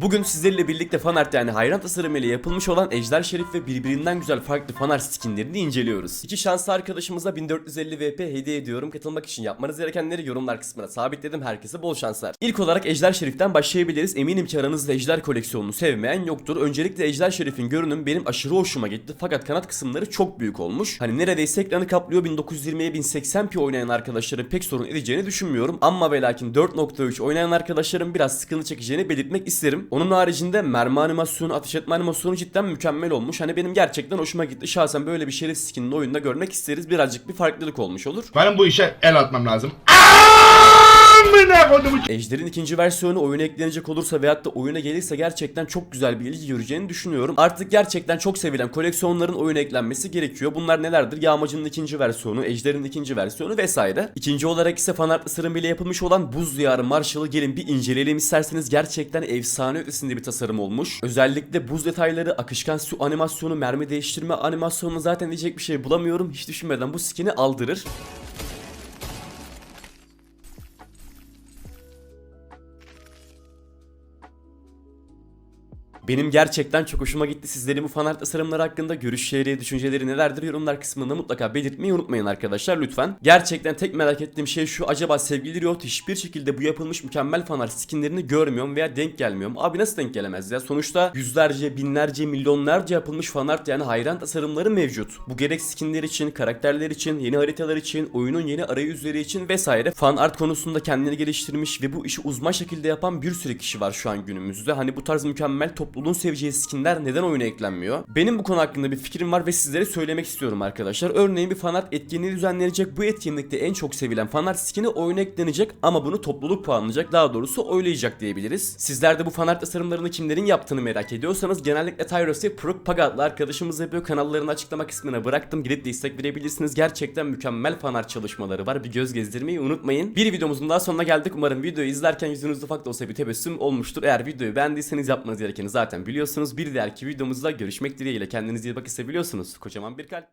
Bugün sizlerle birlikte fanart yani hayran tasarımı ile yapılmış olan Ejder Şerif ve birbirinden güzel farklı fanart skinlerini inceliyoruz. İki şanslı arkadaşımıza 1450 VP hediye ediyorum. Katılmak için yapmanız gerekenleri yorumlar kısmına sabitledim. Herkese bol şanslar. İlk olarak Ejder Şerif'ten başlayabiliriz. Eminim ki aranızda Ejder koleksiyonunu sevmeyen yoktur. Öncelikle Ejder Şerif'in görünüm benim aşırı hoşuma gitti. Fakat kanat kısımları çok büyük olmuş. Hani neredeyse ekranı kaplıyor 1920'ye 1080p oynayan arkadaşların pek sorun edeceğini düşünmüyorum. Ama ve lakin 4.3 oynayan arkadaşların biraz sıkıntı çekeceğini belirtmek isterim. Onun haricinde mermi animasyonu, ateş etme animasyonu cidden mükemmel olmuş. Hani benim gerçekten hoşuma gitti. Şahsen böyle bir şerif skinini oyunda görmek isteriz. Birazcık bir farklılık olmuş olur. Benim bu işe el atmam lazım. Amına kodumu Ejder'in ikinci versiyonu oyuna eklenecek olursa veyahut da oyuna gelirse gerçekten çok güzel bir ilgi göreceğini düşünüyorum. Artık gerçekten çok sevilen koleksiyonların oyuna eklenmesi gerekiyor. Bunlar nelerdir? Yağmacı'nın ikinci versiyonu, Ejder'in ikinci versiyonu vesaire. İkinci olarak ise fanart tasarım ile yapılmış olan Buz Diyarı Marshall'ı gelin bir inceleyelim isterseniz. Gerçekten efsane ötesinde bir tasarım olmuş. Özellikle buz detayları, akışkan su animasyonu, mermi değiştirme animasyonu zaten diyecek bir şey bulamıyorum. Hiç düşünmeden bu skin'i aldırır. Benim gerçekten çok hoşuma gitti. Sizlerin bu fanart tasarımları hakkında görüşleri, düşünceleri nelerdir yorumlar kısmında mutlaka belirtmeyi unutmayın arkadaşlar lütfen. Gerçekten tek merak ettiğim şey şu acaba sevgili Riot hiçbir şekilde bu yapılmış mükemmel fanart skinlerini görmüyorum veya denk gelmiyorum. Abi nasıl denk gelemez ya? Sonuçta yüzlerce, binlerce, milyonlarca yapılmış fanart yani hayran tasarımları mevcut. Bu gerek skinler için, karakterler için, yeni haritalar için, oyunun yeni arayüzleri için vesaire fan art konusunda kendini geliştirmiş ve bu işi uzman şekilde yapan bir sürü kişi var şu an günümüzde. Hani bu tarz mükemmel topluluğun seveceği skinler neden oyuna eklenmiyor? Benim bu konu hakkında bir fikrim var ve sizlere söylemek istiyorum arkadaşlar. Örneğin bir fanart etkinliği düzenlenecek. Bu etkinlikte en çok sevilen fanart skini oyuna eklenecek ama bunu topluluk puanlayacak. Daha doğrusu oylayacak diyebiliriz. Sizler de bu fanart tasarımlarını kimlerin yaptığını merak ediyorsanız genellikle Tyros ve Prok Paga adlı arkadaşımız yapıyor. Kanallarını açıklama kısmına bıraktım. Gidip destek verebilirsiniz. Gerçekten mükemmel fanart çalışmaları var. Bir göz gezdirmeyi unutmayın. Bir videomuzun daha sonuna geldik. Umarım videoyu izlerken yüzünüzde ufak da olsa bir tebessüm olmuştur. Eğer videoyu beğendiyseniz yapmanız gerekeni zaten biliyorsunuz. Bir diğerki videomuzda görüşmek dileğiyle. Kendinize iyi bakın seviyorsunuz. Kocaman bir kalp.